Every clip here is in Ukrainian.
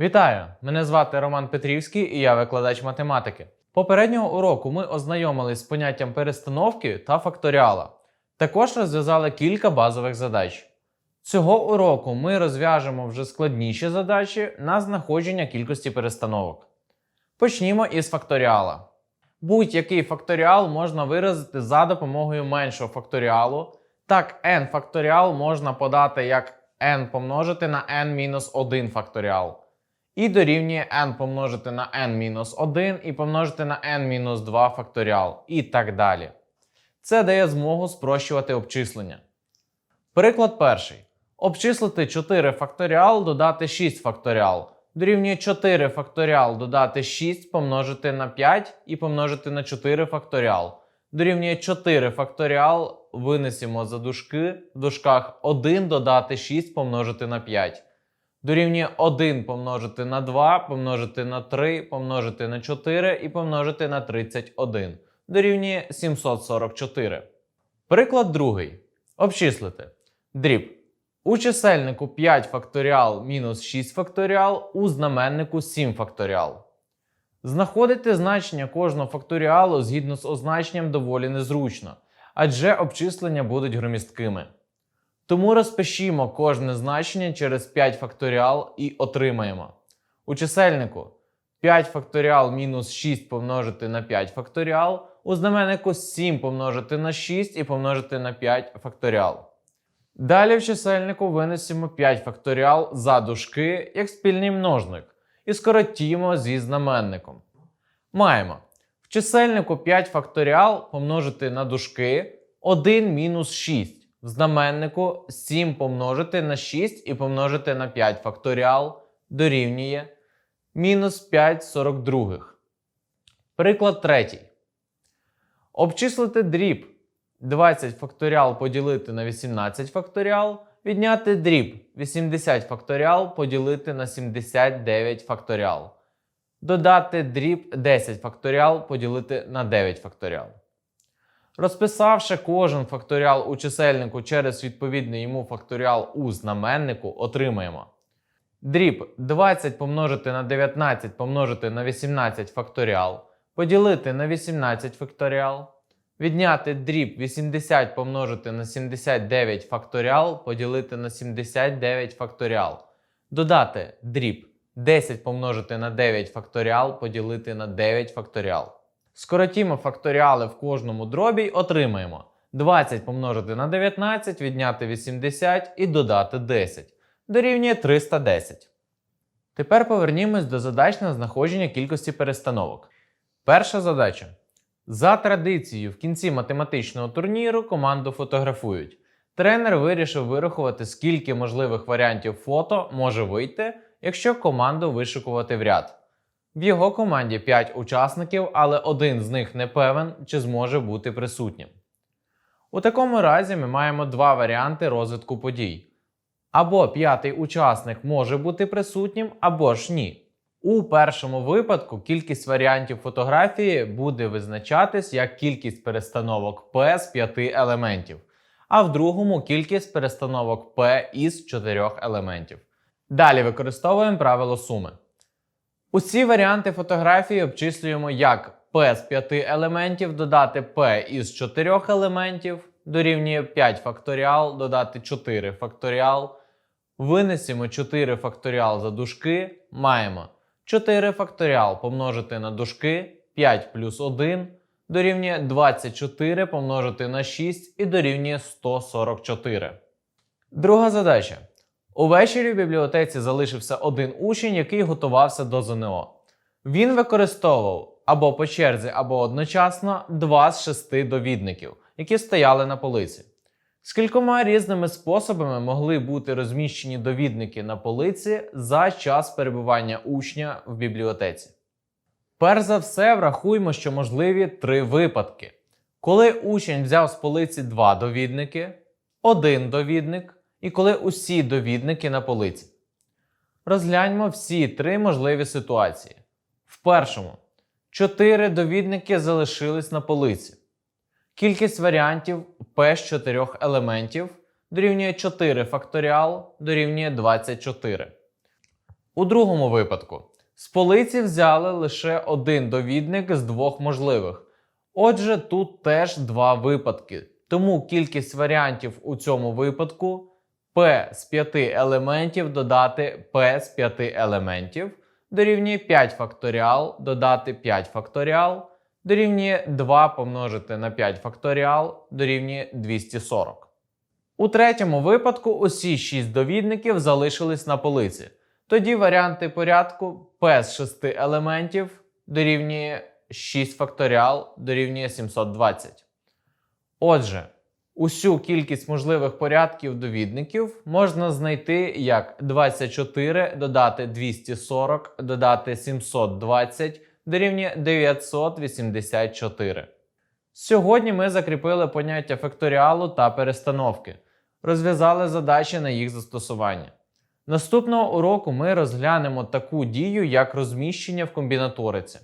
Вітаю! Мене звати Роман Петрівський і я викладач математики. Попереднього уроку ми ознайомились з поняттям перестановки та факторіала. Також розв'язали кілька базових задач. Цього уроку ми розв'яжемо вже складніші задачі на знаходження кількості перестановок. Почнімо із факторіала. Будь-який факторіал можна виразити за допомогою меншого факторіалу. Так, n факторіал можна подати як n помножити на n-1 факторіал. І дорівнює n помножити на n-1 і помножити на n-2 факторіал. І так далі. Це дає змогу спрощувати обчислення. Приклад перший. Обчислити 4 факторіал додати 6 факторіал. Дорівнює 4 факторіал додати 6 помножити на 5 і помножити на 4 факторіал. Дорівнює 4 факторіал винесемо за дужки в дужках 1 додати 6 помножити на 5. Дорівнює 1 помножити на 2, помножити на 3, помножити на 4 і помножити на 31. Дорівнює 744. Приклад другий. Обчислити. Дріб. У чисельнику 5 факторіал мінус 6 факторіал, у знаменнику 7 факторіал. Знаходити значення кожного факторіалу згідно з означенням доволі незручно, адже обчислення будуть громісткими. Тому розпишімо кожне значення через 5 факторіал і отримаємо. У чисельнику 5 факторіал мінус 6 помножити на 5 факторіал, у знаменнику 7 помножити на 6 і помножити на 5 факторіал. Далі в чисельнику винесемо 5 факторіал за дужки як спільний множник і скоротімо зі знаменником. Маємо в чисельнику 5 факторіал помножити на дужки 1 мінус 6. В знаменнику 7 помножити на 6 і помножити на 5 факторіал дорівнює мінус 5 42. Приклад третій. Обчислити дріб 20 факторіал поділити на 18 факторіал, відняти дріб 80 факторіал поділити на 79 факторіал. Додати дріб 10 факторіал поділити на 9 факторіал. Розписавши кожен факторіал у чисельнику через відповідний йому факторіал у знаменнику, отримаємо. Дріб 20 помножити на 19 помножити на 18 факторіал, поділити на 18 факторіал. Відняти дріб 80 помножити на 79 факторіал, поділити на 79 факторіал. Додати дріб 10 помножити на 9 факторіал, поділити на 9 факторіал. Скоротімо факторіали в кожному дробі й отримаємо 20 помножити на 19, відняти 80 і додати 10. Дорівнює 310. Тепер повернімось до задач на знаходження кількості перестановок. Перша задача. За традицією, в кінці математичного турніру команду фотографують. Тренер вирішив вирахувати, скільки можливих варіантів фото може вийти, якщо команду вишикувати в ряд. В його команді 5 учасників, але один з них не певен, чи зможе бути присутнім. У такому разі ми маємо два варіанти розвитку подій. Або п'ятий учасник може бути присутнім, або ж ні. У першому випадку кількість варіантів фотографії буде визначатись як кількість перестановок P з 5 елементів, а в другому кількість перестановок P із 4 елементів. Далі використовуємо правило суми. Усі варіанти фотографії обчислюємо як P з 5 елементів додати P із 4 елементів, дорівнює 5 факторіал, додати 4 факторіал. Винесемо 4 факторіал за дужки, маємо 4 факторіал помножити на дужки 5 плюс 1 дорівнює 24 помножити на 6 і дорівнює 144. Друга задача. Увечері в бібліотеці залишився один учень, який готувався до ЗНО. Він використовував або по черзі, або одночасно два з шести довідників, які стояли на полиці. Скількома різними способами могли бути розміщені довідники на полиці за час перебування учня в бібліотеці. Перш за все, врахуємо, що можливі три випадки: коли учень взяв з полиці два довідники, один довідник, і коли усі довідники на полиці. Розгляньмо всі три можливі ситуації. В першому, чотири довідники залишились на полиці. Кількість варіантів P з 4 елементів дорівнює 4 факторіал дорівнює 24. У другому випадку з полиці взяли лише один довідник з двох можливих. Отже, тут теж два випадки. Тому кількість варіантів у цьому випадку P з 5 елементів додати P з 5 елементів дорівнює 5 факторіал додати 5 факторіал дорівнює 2 помножити на 5 факторіал дорівнює 240. У третьому випадку усі 6 довідників залишились на полиці. Тоді варіанти порядку P з 6 елементів дорівнює 6 факторіал дорівнює 720. Отже, усю кількість можливих порядків довідників можна знайти як 24 додати 240 додати 720 дорівнює 984. Сьогодні ми закріпили поняття факторіалу та перестановки, розв'язали задачі на їх застосування. Наступного уроку ми розглянемо таку дію, як розміщення в комбінаториці.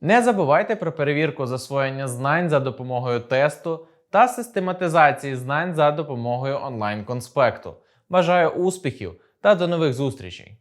Не забувайте про перевірку засвоєння знань за допомогою тесту та систематизації знань за допомогою онлайн-конспекту. Бажаю успіхів та до нових зустрічей!